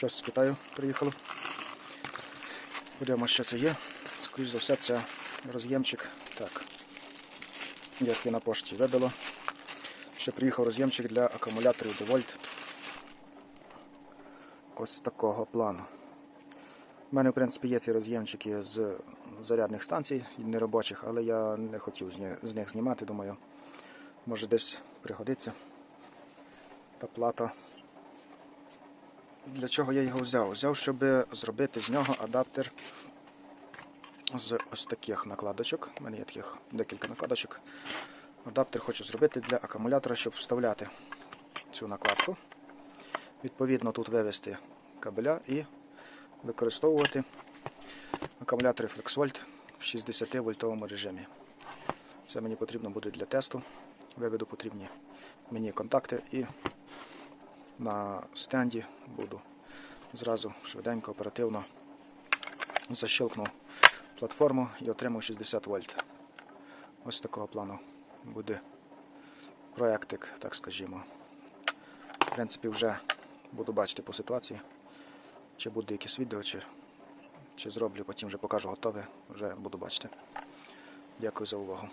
Щось з Китаю приїхало. Подивимося, що це є. Скоріше за все, це роз'ємчик. Так. Як і на пошті видало. Ще приїхав роз'ємчик для акумуляторів DeWalt. Ось такого плану. У мене, в принципі, є ці роз'ємчики з зарядних станцій неробочих, але я не хотів з них знімати, думаю, може десь пригодиться та плата. Для чого я його взяв? Взяв, щоб зробити з нього адаптер з ось таких накладочок. У мене є таких декілька накладочок. Адаптер хочу зробити для акумулятора, щоб вставляти цю накладку. Відповідно, тут вивести кабеля і використовувати акумулятори FlexVolt в 60 вольтовому режимі. Це мені потрібно буде для тесту. Виведу потрібні мені контакти і на стенді буду зразу швиденько, оперативно защелкну платформу і отримав 60 вольт. Ось такого плану буде проєктик, так скажімо. В принципі, вже буду бачити по ситуації, чи буде якесь відео, чи, чи зроблю, потім вже покажу готове, вже буду бачити. Дякую за увагу.